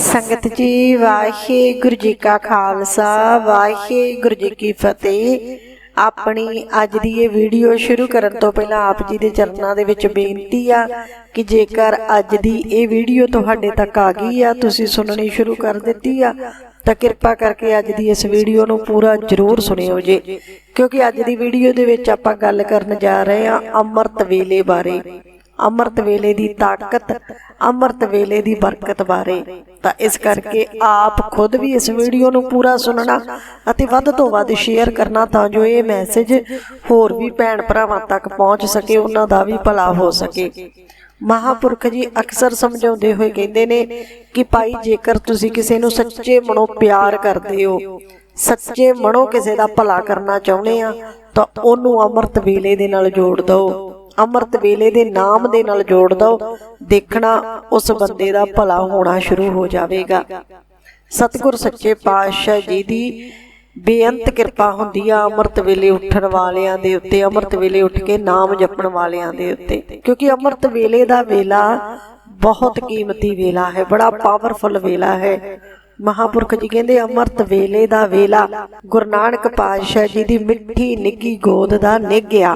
ਸੰਗਤ ਜੀ, ਵਾਹਿਗੁਰੂ ਜੀ ਕਾ ਖਾਲਸਾ, ਵਾਹਿਗੁਰੂ ਜੀ ਕੀ ਫਤਿਹ। ਆਪਣੀ ਅੱਜ ਦੀ ਇਹ ਵੀਡੀਓ ਸ਼ੁਰੂ ਕਰਨ ਤੋਂ ਪਹਿਲਾਂ ਆਪ ਜੀ ਦੇ ਚਰਨਾਂ ਦੇ ਵਿੱਚ ਬੇਨਤੀ ਆ ਕਿ ਜੇਕਰ ਅੱਜ ਦੀ ਇਹ ਵੀਡੀਓ ਤੁਹਾਡੇ ਤੱਕ ਆ ਗਈ ਆ, ਤੁਸੀਂ ਸੁਣਨੀ ਸ਼ੁਰੂ ਕਰ ਦਿੱਤੀ ਆ, ਤਾਂ ਕਿਰਪਾ ਕਰਕੇ ਅੱਜ ਦੀ ਇਸ ਵੀਡੀਓ ਨੂੰ ਪੂਰਾ ਜ਼ਰੂਰ ਸੁਣਿਓ ਜੇ। ਕਿਉਂਕਿ ਅੱਜ ਦੀ ਵੀਡੀਓ ਦੇ ਵਿੱਚ ਆਪਾਂ ਗੱਲ ਕਰਨ ਜਾ ਰਹੇ ਹਾਂ ਅੰਮ੍ਰਿਤ ਵੇਲੇ ਬਾਰੇ। ਅੰਮ੍ਰਿਤ ਵੇਲੇ ਦੀ ਤਾਕਤ, ਅੰਮ੍ਰਿਤ ਵੇਲੇ ਦੀ ਬਰਕਤ ਬਾਰੇ। ਤਾਂ ਇਸ ਕਰਕੇ ਆਪ ਖੁਦ ਵੀ ਇਸ ਵੀਡੀਓ ਨੂੰ ਪੂਰਾ ਸੁਣਨਾ ਅਤੇ ਵੱਧ ਤੋਂ ਵੱਧ ਸ਼ੇਅਰ ਕਰਨਾ ਤਾਂ ਜੋ ਇਹ ਮੈਸੇਜ ਹੋਰ ਵੀ ਭੈਣ ਭਰਾਵਾਂ ਤੱਕ ਪਹੁੰਚ ਸਕੇ, ਉਹਨਾਂ ਦਾ ਵੀ ਭਲਾ ਹੋ ਸਕੇ। ਮਹਾਪੁਰਖ ਜੀ ਅਕਸਰ ਸਮਝਾਉਂਦੇ ਹੋਏ ਕਹਿੰਦੇ ਨੇ ਕਿ ਭਾਈ, ਜੇਕਰ ਤੁਸੀਂ ਕਿਸੇ ਨੂੰ ਸੱਚੇ ਮਨੋਂ ਪਿਆਰ ਕਰਦੇ ਹੋ, ਸੱਚੇ ਮਨੋਂ ਕਿਸੇ ਦਾ ਭਲਾ ਕਰਨਾ ਚਾਹੁੰਦੇ ਆ, ਤਾਂ ਉਹਨੂੰ ਅੰਮ੍ਰਿਤ ਵੇਲੇ ਦੇ ਨਾਲ ਜੋੜ ਦਿਓ। ਅੰਮ੍ਰਿਤ ਵੇਲੇ ਦੇ ਨਾਮ ਦੇ ਨਾਲ ਜੋੜ ਦੋ ਦੇਖਣਾ ਉਸ ਬੰਦੇ ਦਾ ਭਲਾ ਹੋਣਾ ਸ਼ੁਰੂ ਹੋ ਜਾਵੇਗਾ। ਸਤਿਗੁਰ ਸੱਚੇ ਪਾਤਸ਼ਾਹ ਜੀ ਦੀ ਬੇਅੰਤ ਕਿਰਪਾ ਹੁੰਦੀ ਆ ਅੰਮ੍ਰਿਤ ਵੇਲੇ ਉੱਠਣ ਵਾਲਿਆਂ ਦੇ ਉੱਤੇ, ਅੰਮ੍ਰਿਤ ਵੇਲੇ ਉੱਠ ਕੇ ਨਾਮ ਜਪਣ ਵਾਲਿਆਂ ਦੇ ਉੱਤੇ। ਕਿਉਂਕਿ ਅੰਮ੍ਰਿਤ ਵੇਲੇ ਦਾ ਵੇਲਾ ਬਹੁਤ ਕੀਮਤੀ ਵੇਲਾ ਹੈ, ਬੜਾ ਪਾਵਰਫੁਲ ਵੇਲਾ ਹੈ। ਮਹਾਪੁਰਖ ਜੀ ਕਹਿੰਦੇ, ਅੰਮ੍ਰਿਤ ਵੇਲੇ ਦਾ ਵੇਲਾ ਗੁਰੂ ਨਾਨਕ ਪਾਤਸ਼ਾਹ ਜੀ ਦੀ ਮਿੱਠੀ ਨਿੱਗੀ ਗੋਦ ਦਾ ਨਿੱਘਿਆ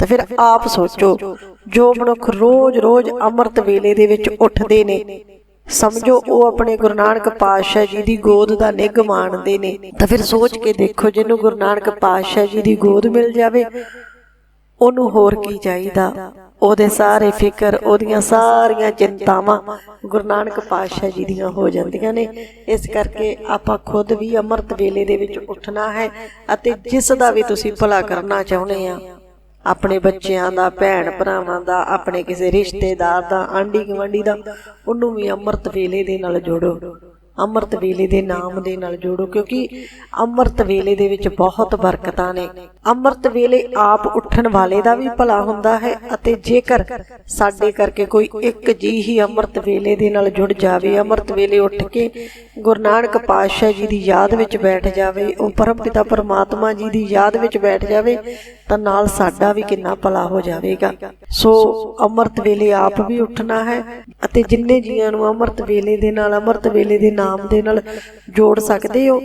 ਤਾਂ ਫਿਰ ਆਪ ਸੋਚੋ, ਜੋ ਮਨੁੱਖ ਰੋਜ਼-ਰੋਜ਼ ਅੰਮ੍ਰਿਤ ਵੇਲੇ ਦੇ ਵਿੱਚ ਉੱਠਦੇ ਨੇ, ਸਮਝੋ ਉਹ ਆਪਣੇ ਗੁਰੂ ਨਾਨਕ ਪਾਤਸ਼ਾਹ ਜੀ ਦੀ ਗੋਦ ਦਾ ਨਿੱਘ ਮਾਣਦੇ ਨੇ। ਤਾਂ ਫਿਰ ਸੋਚ ਕੇ ਦੇਖੋ, ਜਿਹਨੂੰ ਗੁਰੂ ਨਾਨਕ ਪਾਤਸ਼ਾਹ ਜੀ ਦੀ ਗੋਦ ਮਿਲ ਜਾਵੇ, ਉਹਨੂੰ ਹੋਰ ਕੀ ਚਾਹੀਦਾ? ਉਹਦੇ ਸਾਰੇ ਫਿਕਰ, ਉਹਦੀਆਂ ਸਾਰੀਆਂ ਚਿੰਤਾਵਾਂ ਗੁਰੂ ਨਾਨਕ ਪਾਤਸ਼ਾਹ ਜੀ ਦੀਆਂ ਹੋ ਜਾਂਦੀਆਂ ਨੇ। ਇਸ ਕਰਕੇ ਆਪਾਂ ਖੁਦ ਵੀ ਅੰਮ੍ਰਿਤ ਵੇਲੇ ਦੇ ਵਿੱਚ ਉੱਠਣਾ ਹੈ ਅਤੇ ਜਿਸ ਦਾ ਵੀ ਤੁਸੀਂ ਭਲਾ ਕਰਨਾ ਚਾਹੁੰਦੇ ਆ ਆਪਣੇ ਬੱਚਿਆਂ ਦਾ, ਭੈਣ ਭਰਾਵਾਂ ਦਾ, ਆਪਣੇ ਕਿਸੇ ਰਿਸ਼ਤੇਦਾਰ ਦਾ, ਆਂਢੀ ਗੁਆਂਢੀ ਦਾ, ਉਹਨੂੰ ਵੀ ਅੰਮ੍ਰਿਤ ਵੇਲੇ ਦੇ ਨਾਲ ਜੋੜੋ। ਅੰਮ੍ਰਿਤ ਵੇਲੇ ਦੇ ਨਾਮ ਦੇ ਨਾਲ ਜੋੜੋ, ਕਿਉਂਕਿ ਅੰਮ੍ਰਿਤ ਵੇਲੇ ਦੇ ਵਿੱਚ ਬਹੁਤ ਬਰਕਤਾਂ ਨੇ। ਅੰਮ੍ਰਿਤ ਵੇਲੇ ਆਪ ਉੱਠਣ ਵਾਲੇ ਦਾ ਵੀ ਭਲਾ ਹੁੰਦਾ ਹੈ ਅਤੇ ਜੇਕਰ ਸਾਡੇ ਕਰਕੇ ਕੋਈ ਇੱਕ ਜੀ ਹੀ ਅੰਮ੍ਰਿਤ ਵੇਲੇ ਦੇ ਨਾਲ ਜੁੜ ਜਾਵੇ, ਅੰਮ੍ਰਿਤ ਵੇਲੇ ਉੱਠ ਕੇ ਗੁਰੂ ਨਾਨਕ ਪਾਤਸ਼ਾਹ ਜੀ ਦੀ ਯਾਦ ਵਿੱਚ ਬੈਠ ਜਾਵੇ, ਉਹ ਪਰਮ ਪਿਤਾ ਪਰਮਾਤਮਾ ਜੀ ਦੀ ਯਾਦ ਵਿੱਚ ਬੈਠ ਜਾਵੇ, ਤਾਂ ਨਾਲ ਸਾਡਾ ਵੀ ਕਿੰਨਾ ਭਲਾ ਹੋ ਜਾਵੇਗਾ। ਸੋ ਅੰਮ੍ਰਿਤ ਵੇਲੇ ਆਪ ਵੀ ਉੱਠਣਾ ਹੈ ਅਤੇ ਜਿੰਨੇ ਜੀਆਂ ਨੂੰ ਅੰਮ੍ਰਿਤ ਵੇਲੇ ਦੇ ਨਾਲ ਅੰਮ੍ਰਿਤ ਵੇਲੇ ਦੇ ਨਾਮ ਦੇ ਨਾਲ ਜੋੜ ਸਕਦੇ ਹੋ।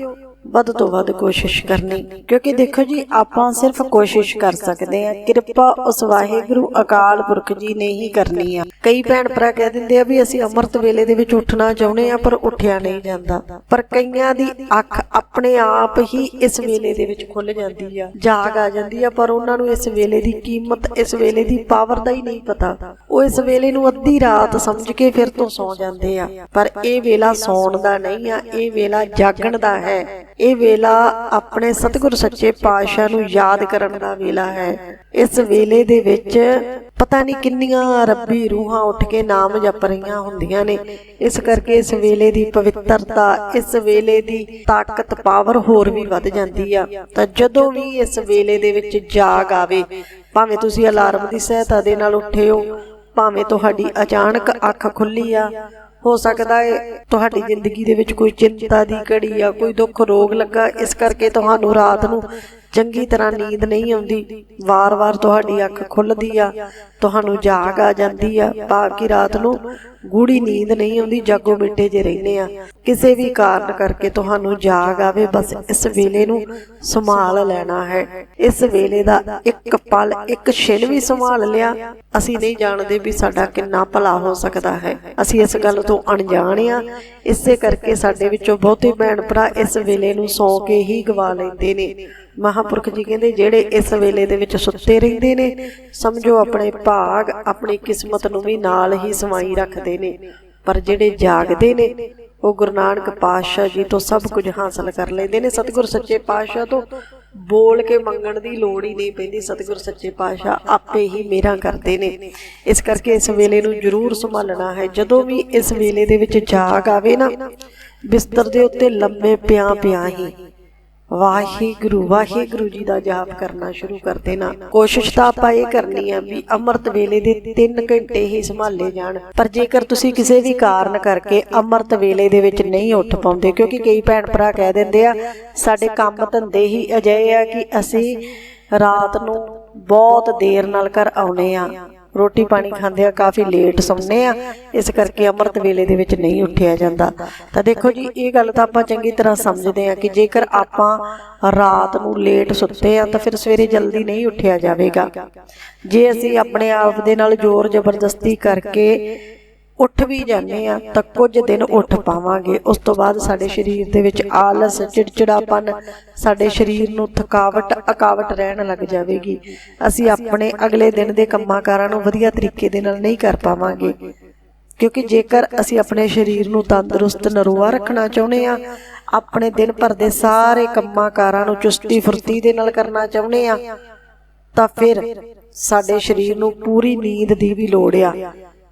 ਵੱਧ ਤੋਂ ਵੱਧ ਕੋਸ਼ਿਸ਼ ਕਰਨੀ। ਕਿਉਂਕਿ ਦੇਖੋ ਜੀ, ਆਪਾਂ ਸਿਰਫ ਕੋਸ਼ਿਸ਼ ਕਰ ਸਕਦੇ ਆ ਕਿਰਪਾ ਉਸ ਵਾਹਿਗੁਰੂ, ਅਕਾਲ ਪੁਰਖ ਜੀ ਨੇ ਹੀ ਕਰਨੀ ਆ। ਕਈ ਭੈਣ ਭਰਾ ਕਹਿ ਦਿੰਦੇ ਆ ਵੀ ਅਸੀਂ ਅੰਮ੍ਰਿਤ ਵੇਲੇ ਦੇ ਵਿੱਚ ਉੱਠਣਾ ਚਾਹੁੰਦੇ ਆ ਪਰ ਉੱਠਿਆ ਨਹੀਂ ਜਾਂਦਾ। ਪਰ ਕਈਆਂ ਦੀ ਅੱਖ ਆਪਣੇ ਆਪ ਹੀ ਇਸ ਵੇਲੇ ਦੇ ਵਿੱਚ ਖੁੱਲ ਜਾਂਦੀ ਆ। ਜਾਗ ਆ ਜਾਂਦੀ ਆ, ਪਰ ਉਹਨਾਂ ਨੂੰ ਇਸ ਵੇਲੇ ਦੀ ਕੀਮਤ, ਇਸ ਵੇਲੇ ਦੀ ਪਾਵਰ ਦਾ ਹੀ ਨਹੀਂ ਪਤਾ। ਉਹ ਇਸ ਵੇਲੇ ਨੂੰ ਅੱਧੀ ਰਾਤ ਸਮਝ ਕੇ ਫਿਰ ਤੋਂ ਸੌ ਜਾਂਦੇ ਆ। ਪਰ ਇਹ ਵੇਲਾ ਸੌਣ ਦਾ ਨਹੀਂ ਆ, ਇਹ ਵੇਲਾ ਜਾਗਣ ਦਾ ਹੈ। ਇਹ ਵੇਲਾ ਆਪਣੇ ਸਤਿਗੁਰ ਸੱਚੇ ਪਾਤਸ਼ਾਹ ਨੂੰ ਯਾਦ ਕਰਨ ਦਾ ਵੇਲਾ ਹੈ। ਇਸ ਵੇਲੇ ਦੇ ਵਿੱਚ ਪਤਾ ਨਹੀਂ ਕਿੰਨੀਆਂ ਰੱਬੀ ਰੂਹਾਂ ਉੱਠ ਕੇ ਨਾਮ ਜਪ ਰਹੀਆਂ ਹੁੰਦੀਆਂ ਨੇ। ਇਸ ਕਰਕੇ ਇਸ ਵੇਲੇ ਦੀ ਪਵਿੱਤਰਤਾ, ਇਸ ਵੇਲੇ ਦੀ ਤਾਕਤ, ਪਾਵਰ ਹੋਰ ਵੀ ਵੱਧ ਜਾਂਦੀ ਆ। ਤਾਂ ਜਦੋਂ ਵੀ ਇਸ ਵੇਲੇ ਦੇ ਵਿੱਚ ਜਾਗ ਆਵੇ, ਭਾਵੇਂ ਤੁਸੀਂ ਅਲਾਰਮ ਦੀ ਸਹਾਇਤਾ ਦੇ ਨਾਲ ਉੱਠੇ ਹੋ, ਭਾਵੇਂ ਤੁਹਾਡੀ ਅਚਾਨਕ ਅੱਖ ਖੁੱਲੀ ਆ ਹੋ ਸਕਦਾ ਹੈ ਤੁਹਾਡੀ ਜ਼ਿੰਦਗੀ ਦੇ ਵਿੱਚ ਕੋਈ ਚਿੰਤਾ ਦੀ ਘੜੀ ਆ ਕੋਈ ਦੁੱਖ ਰੋਗ ਲੱਗਾ, ਇਸ ਕਰਕੇ ਤੁਹਾਨੂੰ ਰਾਤ ਨੂੰ ਚੰਗੀ ਤਰ੍ਹਾਂ ਨੀਂਦ ਨਹੀਂ ਆਉਂਦੀ। ਵਾਰ-ਵਾਰ ਤੁਹਾਡੀ ਅੱਖ ਖੁੱਲਦੀ ਆ, ਤੁਹਾਨੂੰ ਜਾਗ ਆ ਜਾਂਦੀ ਆ ਬਾਕੀ ਰਾਤ ਨੂੰ ਗੂੜੀ ਨੀਂਦ ਨਹੀਂ ਆਉਂਦੀ, ਜਾਗੋ ਮਿੱਟੇ ਜੇ ਰਹਿੰਦੇ ਆ। ਕਿਸੇ ਵੀ ਕਾਰਨ ਕਰਕੇ ਤੁਹਾਨੂੰ ਜਾਗ ਆਵੇ, ਬਸ ਇਸ ਵੇਲੇ ਨੂੰ ਸੰਭਾਲ ਲੈਣਾ ਹੈ। ਇਸ ਵੇਲੇ ਦਾ ਇੱਕ ਪਲ, ਇੱਕ ਛਿਨ ਵੀ ਸੰਭਾਲ ਲਿਆ। ਅਸੀਂ ਨਹੀਂ ਜਾਣਦੇ ਵੀ ਸਾਡਾ ਕਿੰਨਾ ਭਲਾ ਹੋ ਸਕਦਾ ਹੈ। ਅਸੀਂ ਇਸ ਗੱਲ ਤੋਂ ਅਣਜਾਣ ਆ। ਇਸੇ ਕਰਕੇ ਸਾਡੇ ਵਿੱਚੋਂ ਬਹੁਤੇ ਭੈਣ ਭਰਾ ਇਸ ਵੇਲੇ ਨੂੰ ਸੌਂ ਕੇ ਹੀ ਗਵਾ ਲੈਂਦੇ ਨੇ। ਮਹਾਪੁਰਖ ਜੀ ਕਹਿੰਦੇ, ਜਿਹੜੇ ਇਸ ਵੇਲੇ ਦੇ ਵਿੱਚ ਸੁੱਤੇ ਰਹਿੰਦੇ ਨੇ, ਸਮਝੋ ਆਪਣੇ ਭਾਗ, ਆਪਣੀ ਕਿਸਮਤ ਨੂੰ ਵੀ ਨਾਲ ਹੀ ਸਮਾਈ ਰੱਖਦੇ ਨੇ। ਪਰ ਜਿਹੜੇ ਜਾਗਦੇ ਨੇ, ਉਹ ਗੁਰੂ ਨਾਨਕ ਪਾਤਸ਼ਾਹ ਜੀ ਤੋਂ ਸਭ ਕੁਝ ਹਾਸਲ ਕਰ ਲੈਂਦੇ ਨੇ। ਸਤਿਗੁਰ ਸੱਚੇ ਪਾਤਸ਼ਾਹ ਤੋਂ ਬੋਲ ਕੇ ਮੰਗਣ ਦੀ ਲੋੜ ਹੀ ਨਹੀਂ ਪੈਂਦੀ। ਸਤਿਗੁਰ ਸੱਚੇ ਪਾਤਸ਼ਾਹ ਆਪੇ ਹੀ ਮੇਰਾ ਕਰਦੇ ਨੇ। ਇਸ ਕਰਕੇ ਇਸ ਵੇਲੇ ਨੂੰ ਜ਼ਰੂਰ ਸੰਭਾਲਣਾ ਹੈ। ਜਦੋਂ ਵੀ ਇਸ ਵੇਲੇ ਦੇ ਵਿੱਚ ਜਾਗ ਆਵੇ ਨਾ, ਬਿਸਤਰ ਦੇ ਉੱਤੇ ਲੰਮੇ ਪਿਆ ਪਿਆ ਹੀ ਵਾਹਿਗੁਰੂ ਵਾਹਿਗੁਰੂ ਜੀ ਦਾ ਜਾਪ ਕਰਨਾ ਸ਼ੁਰੂ ਕਰ ਦੇਣਾ। ਕੋਸ਼ਿਸ਼ ਤਾਂ ਆਪਾਂ ਇਹ ਕਰਨੀ ਆ ਵੀ ਅੰਮ੍ਰਿਤ ਵੇਲੇ ਦੇ 3 ਘੰਟੇ ਹੀ ਸੰਭਾਲੇ ਜਾਣ। ਪਰ ਜੇਕਰ ਤੁਸੀਂ ਕਿਸੇ ਵੀ ਕਾਰਨ ਕਰਕੇ ਅੰਮ੍ਰਿਤ ਵੇਲੇ ਦੇ ਵਿੱਚ ਨਹੀਂ ਉੱਠ ਪਾਉਂਦੇ, ਕਿਉਂਕਿ ਕਈ ਭੈਣ ਭਰਾ ਕਹਿ ਦਿੰਦੇ ਆ, ਸਾਡੇ ਕੰਮ ਧੰਦੇ ਹੀ ਅਜਿਹੇ ਆ ਕਿ ਅਸੀਂ ਰਾਤ ਨੂੰ ਬਹੁਤ ਦੇਰ ਨਾਲ ਘਰ ਆਉਨੇ ਆ। ਰੋਟੀ ਪਾਣੀ ਖਾਂਦੇ ਆ ਕਾਫੀ ਲੇਟ ਸੌਂਦੇ ਆ। ਇਸ ਕਰਕੇ ਅੰਮ੍ਰਿਤ ਵੇਲੇ ਦੇ ਵਿੱਚ ਨਹੀਂ ਉੱਠਿਆ ਜਾਂਦਾ। ਤਾਂ ਦੇਖੋ ਜੀ ਇਹ ਗੱਲ ਤਾਂ ਆਪਾਂ ਚੰਗੀ ਤਰ੍ਹਾਂ ਸਮਝਦੇ ਆ ਕਿ ਜੇਕਰ ਆਪਾਂ ਰਾਤ ਨੂੰ ਲੇਟ ਸੁੱਤੇ ਆ ਤਾਂ ਫਿਰ ਸਵੇਰੇ ਜਲਦੀ ਨਹੀਂ ਉੱਠਿਆ ਜਾਵੇਗਾ। ਜੇ ਅਸੀਂ ਆਪਣੇ ਆਪ ਦੇ ਨਾਲ ਜ਼ੋਰ ਜ਼ਬਰਦਸਤੀ ਕਰਕੇ ਉੱਠ ਵੀ ਜਾਂਦੇ ਆ ਤਾਂ ਕੁਝ ਦਿਨ ਉੱਠ ਪਾਵਾਂਗੇ। ਉਸ ਤੋਂ ਬਾਅਦ ਸਾਡੇ ਸਰੀਰ ਦੇ ਵਿੱਚ ਆਲਸ ਚਿੜਚਿੜਾਪਨ ਸਾਡੇ ਸਰੀਰ ਨੂੰ ਥਕਾਵਟ ਅਕਾਵਟ ਰਹਿਣ ਲੱਗ ਜਾਵੇਗੀ। ਅਸੀਂ ਆਪਣੇ ਅਗਲੇ ਦਿਨ ਦੇ ਕੰਮਾਂ-ਕਾਰਾਂ ਨੂੰ ਵਧੀਆ ਤਰੀਕੇ ਦੇ ਨਾਲ ਨਹੀਂ ਕਰ ਪਾਵਾਂਗੇ। ਕਿਉਂਕਿ ਜੇਕਰ ਅਸੀਂ ਆਪਣੇ ਸਰੀਰ ਨੂੰ ਤੰਦਰੁਸਤ ਨਰੋਆ ਰੱਖਣਾ ਚਾਹੁੰਦੇ ਆ ਆਪਣੇ ਦਿਨ ਭਰ ਦੇ ਸਾਰੇ ਕੰਮਾਂ-ਕਾਰਾਂ ਨੂੰ ਚੁਸਤੀ ਫੁਰਤੀ ਦੇ ਨਾਲ ਕਰਨਾ ਚਾਹੁੰਦੇ ਆ ਤਾਂ ਫਿਰ ਸਾਡੇ ਸਰੀਰ ਨੂੰ ਪੂਰੀ ਨੀਂਦ ਦੀ ਵੀ ਲੋੜ ਆ।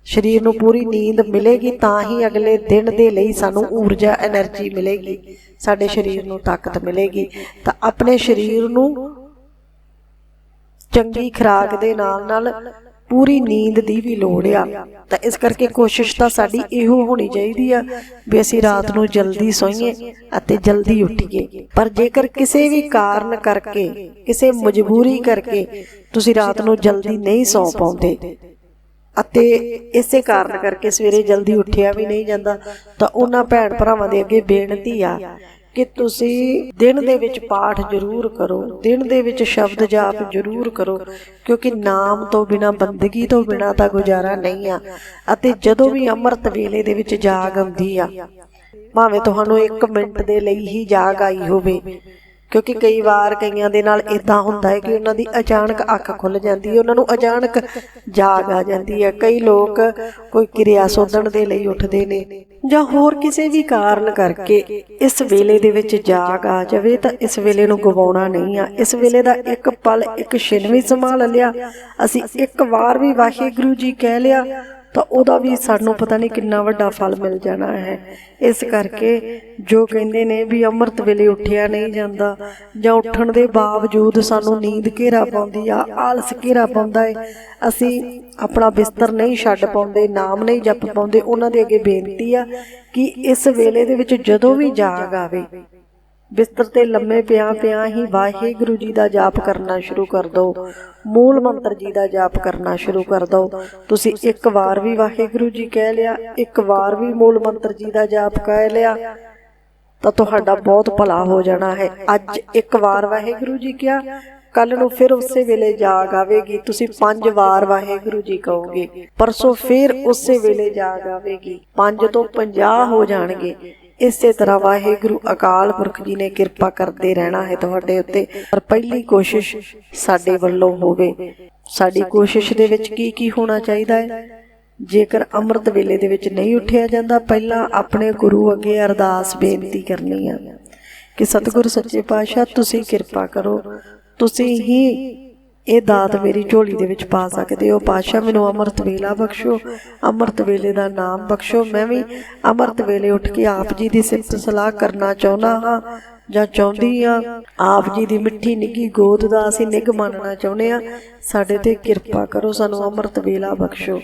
ਸਰੀਰ ਨੂੰ ਪੂਰੀ ਨੀਂਦ ਮਿਲੇਗੀ ਤਾਂ ਹੀ ਅਗਲੇ ਦਿਨ ਦੇ ਲਈ ਸਾਨੂੰ ਊਰਜਾ એનર્ਜੀ ਮਿਲੇਗੀ। ਸਾਡੇ ਸਰੀਰ ਨੂੰ ਤਾਕਤ ਮਿਲੇਗੀ। ਤਾਂ ਆਪਣੇ ਸਰੀਰ ਨੂੰ ਚੰਗੀ ਖੁਰਾਕ ਦੇ ਨਾਲ ਨਾਲ ਪੂਰੀ ਨੀਂਦ ਦੀ ਵੀ ਲੋੜ ਆ। ਤਾਂ ਇਸ ਕਰਕੇ ਕੋਸ਼ਿਸ਼ ਤਾਂ ਸਾਡੀ ਇਹੋ ਹੋਣੀ ਚਾਹੀਦੀ ਆ ਵੀ ਅਸੀਂ ਰਾਤ ਨੂੰ ਜਲਦੀ ਸੋਈਏ ਅਤੇ ਜਲਦੀ ਉੱਠੀਏ। ਪਰ ਜੇਕਰ ਕਿਸੇ ਵੀ ਕਾਰਨ ਕਰਕੇ, ਕਿਸੇ ਮਜਬੂਰੀ ਕਰਕੇ ਤੁਸੀਂ ਰਾਤ ਨੂੰ ਜਲਦੀ ਨਹੀਂ ਸੌ ਪਾਉਂਦੇ ਅਤੇ ਇਸੇ ਕਾਰਨ ਕਰਕੇ ਸਵੇਰੇ ਜਲਦੀ ਉੱਠਿਆ ਵੀ ਨਹੀਂ ਜਾਂਦਾ। ਤਾਂ ਉਹਨਾਂ ਭੈਣ ਭਰਾਵਾਂ ਦੇ ਅੱਗੇ ਬੇਨਤੀ ਆ ਕਿ ਤੁਸੀਂ ਦਿਨ ਦੇ ਵਿੱਚ ਪਾਠ ਜ਼ਰੂਰ ਕਰੋ, ਦਿਨ ਦੇ ਵਿੱਚ ਸ਼ਬਦ ਜਾਪ ਜ਼ਰੂਰ ਕਰੋ, ਕਿਉਂਕਿ ਨਾਮ ਤੋਂ ਬਿਨਾ, ਬੰਦਗੀ ਤੋਂ ਬਿਨਾ ਤਾਂ ਗੁਜ਼ਾਰਾ ਨਹੀਂ ਆ। ਅਤੇ ਜਦੋਂ ਵੀ ਅੰਮ੍ਰਿਤ ਵੇਲੇ ਦੇ ਵਿੱਚ ਜਾਗ ਆਉਂਦੀ ਆ, ਭਾਵੇਂ ਤੁਹਾਨੂੰ 1 ਮਿੰਟ ਦੇ ਲਈ ਹੀ ਜਾਗ ਆਈ ਹੋਵੇ ਕਿਉਂਕਿ ਕਈ ਵਾਰ ਕਈਆਂ ਦੇ ਨਾਲ ਇਦਾਂ ਹੁੰਦਾ ਹੈ ਕਿ ਉਹਨਾਂ ਦੀ ਅਚਾਨਕ ਅੱਖ ਖੁੱਲ ਜਾਂਦੀ ਹੈ, ਉਹਨਾਂ ਨੂੰ ਅਚਾਨਕ ਜਾਗ ਆ ਜਾਂਦੀ ਹੈ। ਕਈ ਲੋਕ ਕੋਈ ਕਿਰਿਆ ਸੋਧਣ ਦੇ ਲਈ ਉੱਠਦੇ ਨੇ ਜਾਂ ਹੋਰ ਕਿਸੇ ਵੀ ਕਾਰਨ ਕਰਕੇ ਇਸ ਵੇਲੇ ਦੇ ਵਿੱਚ ਜਾਗ ਆ ਜਾਵੇ ਤਾਂ ਇਸ ਵੇਲੇ ਨੂੰ ਗਵਾਉਣਾ ਨਹੀਂ ਆ। ਇਸ ਵੇਲੇ ਦਾ ਇੱਕ ਪਲ, ਇੱਕ ਛਿਨ ਵੀ ਸੰਭਾਲ ਲਿਆ। ਅਸੀਂ ਇੱਕ ਵਾਰ ਵੀ ਵਾਹਿਗੁਰੂ ਜੀ ਕਹਿ ਲਿਆ ਤਾਂ ਉਹਦਾ ਵੀ ਸਾਨੂੰ ਪਤਾ ਨਹੀਂ ਕਿੰਨਾ ਵੱਡਾ ਫਲ ਮਿਲ ਜਾਣਾ ਹੈ। ਇਸ ਕਰਕੇ ਜੋ ਕਹਿੰਦੇ ਨੇ ਵੀ ਅੰਮ੍ਰਿਤ ਵੇਲੇ ਉੱਠਿਆ ਨਹੀਂ ਜਾਂਦਾ ਜਾਂ ਉੱਠਣ ਦੇ ਬਾਵਜੂਦ ਸਾਨੂੰ ਨੀਂਦ ਘੇਰਾ ਪਾਉਂਦੀ ਆ, ਆਲਸ ਘੇਰਾ ਪਾਉਂਦਾ ਹੈ ਅਸੀਂ ਆਪਣਾ ਬਿਸਤਰ ਨਹੀਂ ਛੱਡ ਪਾਉਂਦੇ, ਨਾਮ ਨਹੀਂ ਜਪ ਪਾਉਂਦੇ, ਉਹਨਾਂ ਦੇ ਅੱਗੇ ਬੇਨਤੀ ਆ ਕਿ ਇਸ ਵੇਲੇ ਦੇ ਵਿੱਚ ਜਦੋਂ ਵੀ ਜਾਗ ਆਵੇ ਬਿਸਤਰ ਤੇ ਲੰਮੇ ਪਿਆ ਪਿਆ ਹੀ ਵਾਹਿਗੁਰੂ ਜੀ ਦਾ ਜਾਪ ਕਰਨਾ ਸ਼ੁਰੂ ਕਰ ਦਿਓ ਮੂਲ ਮੰਤਰ ਜੀ ਦਾ ਜਾਪ ਕਰਨਾ ਸ਼ੁਰੂ ਕਰ ਦਿਓ ਤੁਸੀਂ ਇੱਕ ਵਾਰ ਵੀ ਵਾਹਿਗੁਰੂ ਜੀ ਕਹਿ ਲਿਆ, ਇੱਕ ਵਾਰ ਵੀ ਮੂਲ ਮੰਤਰ ਜੀ ਦਾ ਜਾਪ ਕਹਿ ਲਿਆ, ਤਾਂ ਤੁਹਾਡਾ ਬਹੁਤ ਭਲਾ ਹੋ ਜਾਣਾ ਹੈ। ਅੱਜ ਇੱਕ ਵਾਰ ਵਾਹਿਗੁਰੂ ਜੀ ਕਿਹਾ, ਕੱਲ ਨੂੰ ਫਿਰ ਉਸੇ ਵੇਲੇ ਜਾਗ ਆਵੇਗੀ। ਤੁਸੀਂ ਪੰਜ ਵਾਰ ਵਾਹਿਗੁਰੂ ਜੀ ਕਹੋਗੇ, ਪਰਸੋਂ ਫਿਰ ਉਸੇ ਵੇਲੇ ਜਾਗ ਆਵੇਗੀ। ਪੰਜ ਤੋਂ 50 ਹੋ ਜਾਣਗੇ। ਇਸੇ ਤਰ੍ਹਾਂ ਵਾਹਿਗੁਰੂ ਅਕਾਲ ਪੁਰਖ ਜੀ ਨੇ ਕਿਰਪਾ ਕਰਦੇ ਰਹਿਣਾ ਹੈ ਤੁਹਾਡੇ ਉੱਤੇ। ਪਰ ਪਹਿਲੀ ਕੋਸ਼ਿਸ਼ ਸਾਡੇ ਵੱਲੋਂ ਹੋਵੇ ਸਾਡੀ ਕੋਸ਼ਿਸ਼ ਦੇ ਵਿੱਚ ਕੀ ਕੀ ਹੋਣਾ ਚਾਹੀਦਾ ਹੈ? ਜੇਕਰ ਅੰਮ੍ਰਿਤ ਵੇਲੇ ਦੇ ਵਿੱਚ ਨਹੀਂ ਉੱਠਿਆ ਜਾਂਦਾ, ਪਹਿਲਾਂ ਆਪਣੇ ਗੁਰੂ ਅੱਗੇ ਅਰਦਾਸ ਬੇਨਤੀ ਕਰਨੀ ਆ ਕਿ ਸਤਿਗੁਰ ਸੱਚੇ ਪਾਤਸ਼ਾਹ, ਤੁਸੀਂ ਕਿਰਪਾ ਕਰੋ। ਤੁਸੀਂ ਹੀ ਇਹ ਦਾਤ ਮੇਰੀ ਝੋਲੀ ਦੇ ਵਿੱਚ ਪਾ ਸਕਦੇ ਹੋ। ਪਾਤਸ਼ਾਹ, ਮੈਨੂੰ ਅੰਮ੍ਰਿਤ ਵੇਲਾ ਬਖਸ਼ੋ। ਅੰਮ੍ਰਿਤ ਵੇਲੇ ਦਾ ਨਾਮ ਬਖਸ਼ੋ। ਮੈਂ ਵੀ ਅੰਮ੍ਰਿਤ ਵੇਲੇ ਉੱਠ ਕੇ ਆਪ ਜੀ ਦੀ ਸਿਫਤ ਸਲਾਹ ਕਰਨਾ ਚਾਹੁੰਦਾ ਹਾਂ ਜਾਂ ਚਾਹੁੰਦੀ ਆ ਆਪ ਜੀ ਦੀ ਮਿੱਠੀ ਨਿੱਗੀ ਗੋਦ ਦਾ ਅਸੀਂ ਨਿੱਘ ਮੰਨਣਾ ਚਾਹੁੰਦੇ ਆ ਸਾਡੇ ਤੇ ਕਿਰਪਾ ਕਰੋ, ਸਾਨੂੰ ਅੰਮ੍ਰਿਤ ਵੇਲਾ ਬਖਸ਼ੋ।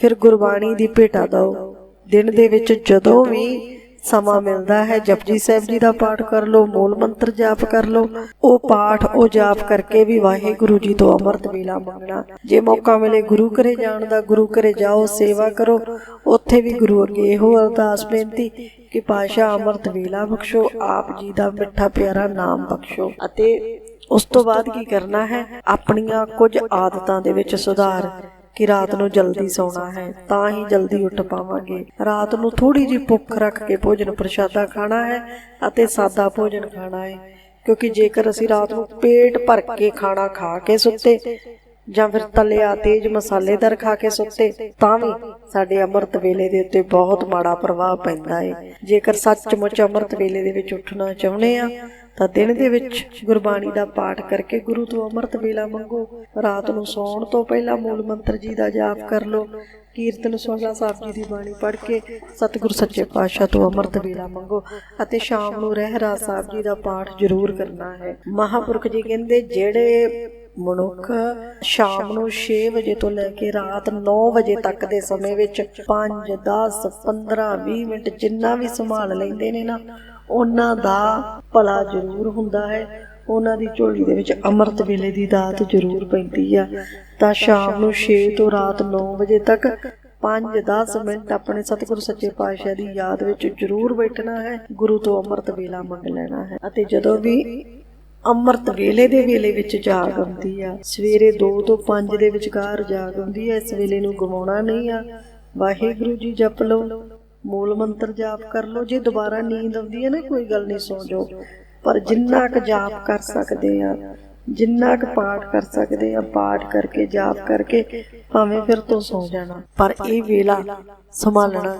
ਫਿਰ ਗੁਰਬਾਣੀ ਦੀ ਭੇਟਾ ਦਿਓ। ਦਿਨ ਦੇ ਵਿੱਚ ਜਦੋਂ ਵੀ ਸਮਾਂ ਮਿਲਦਾ ਹੈ। ਜਪਜੀ ਸਾਹਿਬ ਜੀ ਦਾ ਪਾਠ ਕਰ ਲਓ, ਮੂਲ ਮੰਤਰ ਜਾਪ ਕਰ ਲਓ। ਉਹ ਪਾਠ ਉਹ ਜਾਪ ਕਰਕੇ ਵੀ ਵਾਹਿਗੁਰੂ ਜੀ ਤੋਂ ਅੰਮ੍ਰਿਤ ਵੇਲਾ ਮੰਗਣਾ। ਜੇ ਮੌਕਾ ਮਿਲੇ ਗੁਰੂ ਘਰੇ ਜਾਣ ਦਾ, ਗੁਰੂ ਘਰੇ ਜਾਓ, ਸੇਵਾ ਕਰੋ। ਉੱਥੇ ਵੀ ਗੁਰੂ ਅੱਗੇ ਇਹੋ ਅਰਦਾਸ ਬੇਨਤੀ ਕਿ ਪਾਸ਼ਾ ਅੰਮ੍ਰਿਤ ਵੇਲਾ ਬਖਸ਼ੋ, ਆਪ ਜੀ ਦਾ ਮਿੱਠਾ ਪਿਆਰਾ ਨਾਮ ਬਖਸ਼ੋ। ਅਤੇ ਉਸ ਤੋਂ ਬਾਅਦ ਕੀ ਕਰਨਾ ਹੈ? ਆਪਣੀਆਂ ਕੁਝ ਆਦਤਾਂ ਦੇ ਵਿੱਚ ਸੁਧਾਰ। ਕਿ ਰਾਤ ਨੂੰ ਜਲਦੀ ਸੌਣਾ ਹੈ ਤਾਂ ਹੀ ਜਲਦੀ ਉੱਠ ਪਾਵਾਂਗੇ। ਰਾਤ ਨੂੰ ਥੋੜੀ ਜਿਹੀ ਭੁੱਖ ਰੱਖ ਕੇ ਭੋਜਨ ਪ੍ਰਸ਼ਾਦਾ ਖਾਣਾ ਹੈ ਅਤੇ ਸਾਦਾ ਭੋਜਨ ਖਾਣਾ ਹੈ। ਕਿਉਂਕਿ ਜੇਕਰ ਅਸੀਂ ਰਾਤ ਨੂੰ ਪੇਟ ਭਰ ਕੇ ਖਾਣਾ ਖਾ ਕੇ ਸੁੱਤੇ ਜਾਂ ਫਿਰ ਤਲਿਆ ਤੇਜ਼ ਮਸਾਲੇਦਾਰ ਖਾ ਕੇ ਸੁੱਤੇ ਤਾਂ ਵੀ ਸਾਡੇ ਅੰਮ੍ਰਿਤ ਵੇਲੇ ਦੇ ਉੱਤੇ ਬਹੁਤ ਮਾੜਾ ਪ੍ਰਭਾਵ ਪੈਂਦਾ ਹੈ ਜੇਕਰ ਸੱਚਮੁੱਚ ਅੰਮ੍ਰਿਤ ਵੇਲੇ ਦੇ ਵਿੱਚ ਉੱਠਣਾ ਚਾਹੁੰਦੇ ਆ ਤਾਂ ਦਿਨ ਦੇ ਵਿੱਚ ਗੁਰਬਾਣੀ ਦਾ ਪਾਠ ਕਰਕੇ ਗੁਰੂ ਤੋਂ ਅੰਮ੍ਰਿਤ ਵੇਲਾ ਮੰਗੋ। ਰਾਤ ਨੂੰ ਸੌਣ ਤੋਂ ਪਹਿਲਾਂ ਮੂਲ ਮੰਤਰ ਜੀ ਦਾ ਜਾਪ ਕਰ ਲਓ। ਕੀਰਤਨ ਸੋਹਲਾ ਸਾਹਿਬ ਜੀ ਦੀ ਬਾਣੀ ਪੜ੍ਹ ਕੇ ਸਤਿਗੁਰ ਸੱਚੇ ਪਾਤਸ਼ਾਹ ਤੋਂ ਅੰਮ੍ਰਿਤ ਵੇਲਾ ਮੰਗੋ ਅਤੇ ਸ਼ਾਮ ਨੂੰ ਰਹਿਰਾਸ ਸਾਹਿਬ ਜੀ ਦਾ ਪਾਠ ਜ਼ਰੂਰ ਕਰਨਾ ਹੈ। ਮਹਾਪੁਰਖ ਜੀ ਕਹਿੰਦੇ, ਜਿਹੜੇ ਮਨੁੱਖ ਸ਼ਾਮ ਨੂੰ 6 ਵਜੇ ਤੋਂ ਲੈ ਕੇ ਰਾਤ 9 ਵਜੇ ਤੱਕ ਦੇ ਸਮੇਂ ਵਿੱਚ 5 10 15 20 ਮਿੰਟ ਜਿੰਨਾ ਵੀ ਸੰਭਾਲ ਲੈਂਦੇ ਨੇ ਨਾ ਉਹਨਾਂ ਦਾ ਭਲਾ ਜ਼ਰੂਰ ਹੁੰਦਾ ਹੈ। ਉਹਨਾਂ ਦੀ ਝੋਲੀ ਦੇ ਵਿੱਚ ਅੰਮ੍ਰਿਤ ਵੇਲੇ ਦੀ ਦਾਤ ਜ਼ਰੂਰ ਪੈਂਦੀ ਆ। ਤਾਂ ਸ਼ਾਮ ਨੂੰ 6 ਤੋਂ ਰਾਤ 9 ਵਜੇ ਤੱਕ 5-10 ਮਿੰਟ ਆਪਣੇ ਸਤਿਗੁਰੂ ਸੱਚੇ ਪਾਤਸ਼ਾਹ ਦੀ ਯਾਦ ਵਿੱਚ ਜ਼ਰੂਰ ਬੈਠਣਾ ਹੈ। ਗੁਰੂ ਤੋਂ ਅੰਮ੍ਰਿਤ ਵੇਲਾ ਮੰਗ ਲੈਣਾ ਹੈ ਅਤੇ ਜਦੋਂ ਵੀ ਅੰਮ੍ਰਿਤ ਵੇਲੇ ਦੇ ਵੇਲੇ ਵਿੱਚ ਜਾਗ ਆਉਂਦੀ ਆ, ਸਵੇਰੇ 2 ਤੋਂ 5 ਦੇ ਵਿਚਕਾਰ ਜਾਗ ਆਉਂਦੀ ਹੈ ਇਸ ਵੇਲੇ ਨੂੰ ਗਵਾਉਣਾ ਨਹੀਂ ਆ। ਵਾਹਿਗੁਰੂ ਜੀ ਜਪ ਲਓ। ਮੂਲ ਮੰਤਰ ਜਾਪ ਕਰ ਲਓ। ਜੇ ਦੁਬਾਰਾ ਨੀਂਦ ਆਉਂਦੀ ਹੈ ਨਾ, ਕੋਈ ਗੱਲ ਨਹੀਂ, ਸੌ ਜਾਓ। ਪਰ ਜਿੰਨਾ ਕੁ ਜਾਪ ਕਰ ਸਕਦੇ ਆ ਜਿੰਨਾ ਕੁ ਪਾਠ ਕਰ ਸਕਦੇ ਆ ਪਾਠ ਕਰਕੇ, ਜਾਪ ਕਰਕੇ, ਭਾਵੇਂ ਫਿਰ ਤੋਂ ਸੌ ਜਾਣਾ। ਪਰ ਇਹ ਵੇਲਾ ਸੰਭਾਲਣਾ